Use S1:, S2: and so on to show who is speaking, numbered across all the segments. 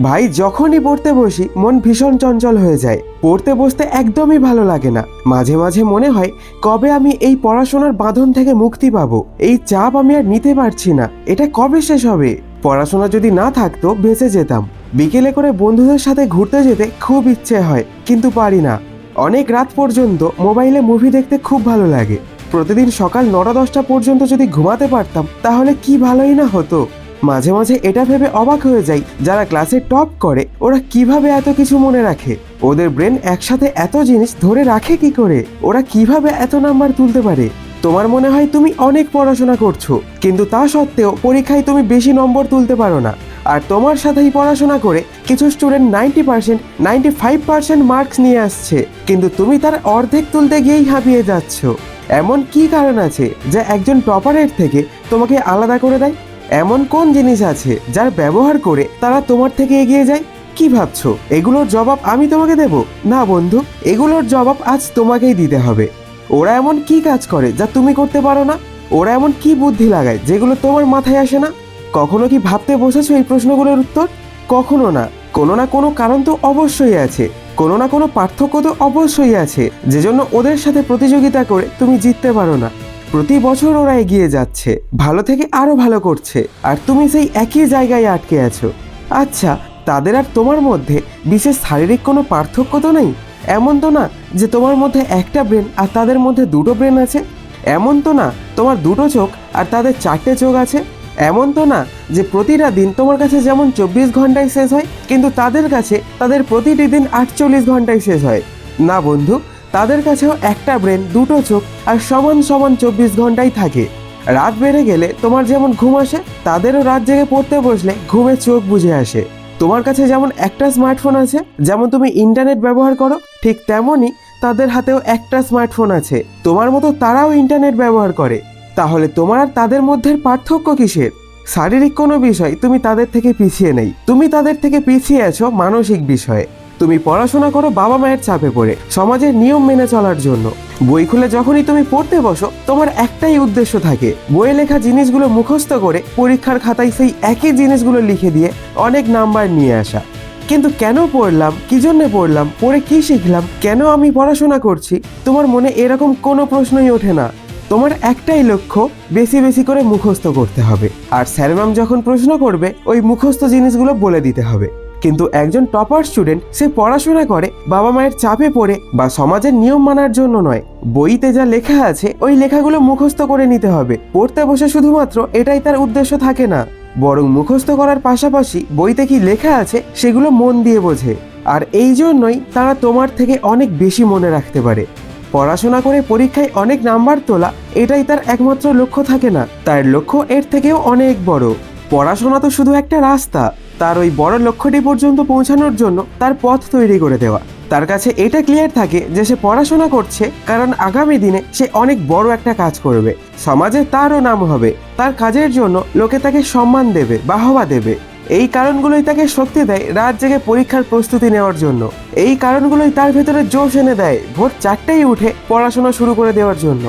S1: ভাই, যখনই পড়তে বসি, মন ভীষণ চঞ্চল হয়ে যায়। পড়তে বসতে একদমই ভালো লাগে না। মাঝে মাঝে মনে হয়, কবে আমি এই পড়াশোনার বাঁধন থেকে মুক্তি পাবো? এই চাপ আমি আর নিতে পারছি না। এটা কবে শেষ হবে? পড়াশোনা যদি না থাকতো বেঁচে যেতাম। বিকেলে করে বন্ধুদের সাথে ঘুরতে যেতে খুব ইচ্ছে হয়, কিন্তু পারি না। অনেক রাত পর্যন্ত মোবাইলে মুভি দেখতে খুব ভালো লাগে। প্রতিদিন সকাল নটা দশটা পর্যন্ত যদি ঘুমাতে পারতাম, তাহলে কি ভালোই না হতো। মাঝে মাঝে এটা ভেবে অবাক হয়ে যাই, যারা ক্লাসে টপ করে, ওরা কীভাবে এত কিছু মনে রাখে? ওদের ব্রেন একসাথে এত জিনিস ধরে রাখে কি করে? ওরা কীভাবে এত নাম্বার তুলতে পারে? তোমার মনে হয় তুমি অনেক পড়াশোনা করছ, কিন্তু তা সত্ত্বেও পরীক্ষায় তুমি বেশি নম্বর তুলতে পারো না। আর তোমার সাথেই পড়াশোনা করে কিছু student ninety percent ninety five percent marks নিয়ে আসছে, কিন্তু তুমি তার অর্ধেক তুলতে গিয়েই হাঁপিয়ে যাচ্ছ। এমন কি কারণ আছে, যা একজন টপারের থেকে তোমাকে আলাদা করে দেয়? এমন কোন জিনিস আছে যার ব্যবহার করে তারা তোমার থেকে এগিয়ে যায়? কি ভাবছ? এগুলোর জবাব আমি তোমাকে দেব। না, বন্ধু, এগুলোর জবাব আজ তোমাকেই দিতে হবে। ওরা এমন কি কাজ করে যা তুমি করতে পারো না? ওরা এমন কি বুদ্ধি লাগায় যেগুলো তোমার মাথায় আসে না? কখনো কি ভাবতে বসেছো এই প্রশ্নগুলোর উত্তর? কখনো না। কোনো না কোনো কারণ তো অবশ্যই আছে। কোনো না কোনো পার্থক্য তো অবশ্যই আছে। যে জন্য ওদের সাথে প্রতিযোগিতা করে তুমি জিততে পারো না। প্রতি বছর ওরা এগিয়ে যাচ্ছে। ভালো থেকে আরও ভালো করছে। আর তুমি সেই একই জায়গায় আটকে আছো। আচ্ছা তাদের আর তোমার মধ্যে বিশেষ শারীরিক কোনো পার্থক্য তো নেই? এমন তো না যে তোমার মধ্যে একটা ব্রেন আর তাদের মধ্যে দুটো ব্রেন আছে? এমন তো না তোমার দুটো চোখ আর তাদের চারটে চোখ আছে? এমন তো না যে প্রতিটা দিন তোমার কাছে যেমন চব্বিশ ঘন্টায় শেষ হয়, কিন্তু তাদের কাছে তাদের প্রতিটি দিন আটচল্লিশ ঘন্টায় শেষ হয়। না বন্ধু তাদের কাছেও একটা ব্রেন, দুটো চোখ আর সমান সমান চব্বিশ ঘন্টাই থাকে। রাত বেড়ে গেলে তোমার যেমন ঘুম আসে, তাদেরও রাত জেগে পড়তে বসলে ঘুমে চোখ বুঝে আসে। তোমার কাছে যেমন একটা স্মার্টফোন আছে, যেমন তুমি ইন্টারনেট ব্যবহার করো, ঠিক তেমনই তাদের হাতেও একটা স্মার্টফোন আছে। তোমার মতো তারাও ইন্টারনেট ব্যবহার করে। তাহলে তোমার আর তাদের মধ্যে পার্থক্য কিসের? শারীরিক কোনো বিষয় তুমি তাদের থেকে পিছিয়ে নেই। তুমি তাদের থেকে পিছিয়ে আছো মানসিক বিষয়ে। তুমি পড়াশোনা করো বাবা মায়ের চাপে পড়ে, সমাজের নিয়ম মেনে চলার জন্য। বই খুলে যখনই তুমি পড়তে বসো, তোমার একটাই উদ্দেশ্য থাকে। বইয়ে লেখা জিনিসগুলো মুখস্থ করে পরীক্ষার খাতায় সেই একই জিনিসগুলো লিখে দিয়ে অনেক নাম্বার নিয়ে আসা। কিন্তু কেন পড়লাম? কি জন্যে পড়লাম? পড়ে কি শিখলাম? কেন আমি পড়াশোনা করছি? তোমার মনে এরকম কোনো প্রশ্নই ওঠে না। তোমার একটাই লক্ষ্য, বেশি বেশি করে মুখস্থ করতে হবে। আর স্যার ম্যাম যখন প্রশ্ন করবে, ওই মুখস্থ জিনিসগুলো বলে দিতে হবে। কিন্তু একজন টপার স্টুডেন্ট সে পড়াশোনা করে, বাবা মায়ের চাপে পড়ে বা সমাজের নিয়ম মানার জন্য নয়। বইতে যা লেখা আছে, ওই লেখাগুলো মুখস্থ করে নিতে হবে। পড়তে বসে শুধুমাত্র এটাই তার উদ্দেশ্য থাকে না। বরং মুখস্থ করার পাশাপাশি বইতে কি লেখা আছে, সেগুলো মন দিয়ে বোঝে। আর এই জন্যই তারা তোমার থেকে অনেক বেশি মনে রাখতে পারে। পড়াশোনা করে পরীক্ষায় অনেক নাম্বার তোলা, এটাই তার একমাত্র লক্ষ্য থাকে না। তার লক্ষ্য এর থেকেও অনেক বড়। পড়াশোনা তো শুধু একটা রাস্তা। তার ওই বড় লক্ষ্যটি পর্যন্ত পৌঁছানোর জন্য তার পথ তৈরি করে দেওয়া। তার কাছে এটা ক্লিয়ার থাকে যে সে পড়াশোনা করছে কারণ আগামী দিনে সে অনেক বড় একটা কাজ করবে। সমাজে তারও নাম হবে। তার কাজের জন্য লোকে তাকে সম্মান দেবে, বাহবা দেবে। এই কারণগুলোই তাকে শক্তি দেয় রাত জেগে পরীক্ষার প্রস্তুতি নেওয়ার জন্য। এই কারণগুলোই তার ভেতরে জোশ এনে দেয়। ভোর চারটেই উঠে পড়াশোনা শুরু করে দেওয়ার জন্য।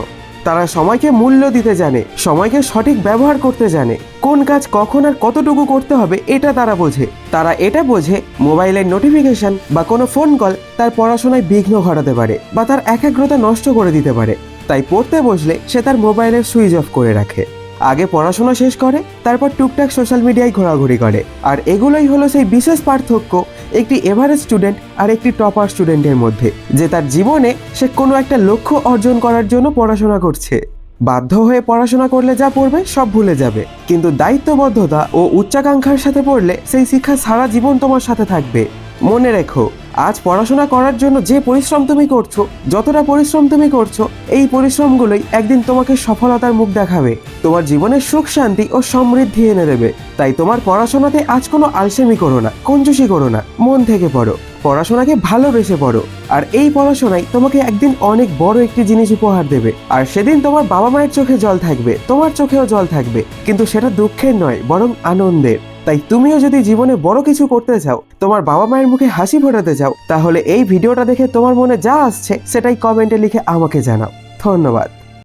S1: তারা সময়কে মূল্য দিতে জানে, সময়কে সঠিক ব্যবহার করতে জানে। কোন কাজ কখন আর কতটুকু করতে হবে এটা তারা বোঝে। তারা এটা বোঝে, মোবাইলের নোটিফিকেশন বা কোনো ফোন কল তার পড়াশোনায় বিঘ্ন ঘটাতে পারে বা তার একাগ্রতা নষ্ট করে দিতে পারে। তাই পড়তে বসলে সে তার মোবাইলের সুইচ অফ করে রাখে। আগে পড়াশোনা শেষ করে, তারপর টুকটাক সোশ্যাল মিডিয়ায় ঘোরাঘুরি করে। আর এগুলোই হলো সেই বিশেষ পার্থক্য একটি এভারেজ স্টুডেন্ট আর একটি টপার স্টুডেন্টের মধ্যে, যে তার জীবনে সে কোনো একটা লক্ষ্য অর্জন করার জন্য পড়াশোনা করছে। বাধ্য হয়ে পড়াশোনা করলে যা পড়বে, সব ভুলে যাবে। কিন্তু দায়িত্ববদ্ধতা ও উচ্চাকাঙ্ক্ষার সাথে পড়লে সেই শিক্ষা সারা জীবন তোমার সাথে থাকবে। মনে রেখো আজ পড়াশোনা করার জন্য যে পরিশ্রম তুমি করছ, যতটা পরিশ্রম তুমি করছ, এই পরিশ্রমগুলোই একদিন তোমাকে সফলতার মুখ দেখাবে। তোমার জীবনে সুখ, শান্তি ও সমৃদ্ধি এনে দেবে। তাই তোমার পড়াশোনাতে আজ কোনো আলসেমি করো না, কঞ্জুসি করো না, মন থেকে পড়ো। পড়াশোনাকে ভালোবেসে পড়ো। আর এই পড়াশোনাই তোমাকে একদিন অনেক বড় একটি জিনিস উপহার দেবে। আর সেদিন তোমার বাবা মায়ের চোখে জল থাকবে, তোমার চোখেও জল থাকবে। কিন্তু সেটা দুঃখের নয়, বরং আনন্দের। তাই তুমিও যদি জীবনে বড় কিছু করতে চাও, তোমার বাবা মায়ের মুখে হাসি ফোটাতে চাও, তাহলে এই ভিডিওটা দেখে তোমার মনে যা আসছে, সেটাই কমেন্টে লিখে আমাকে জানাও। ধন্যবাদ।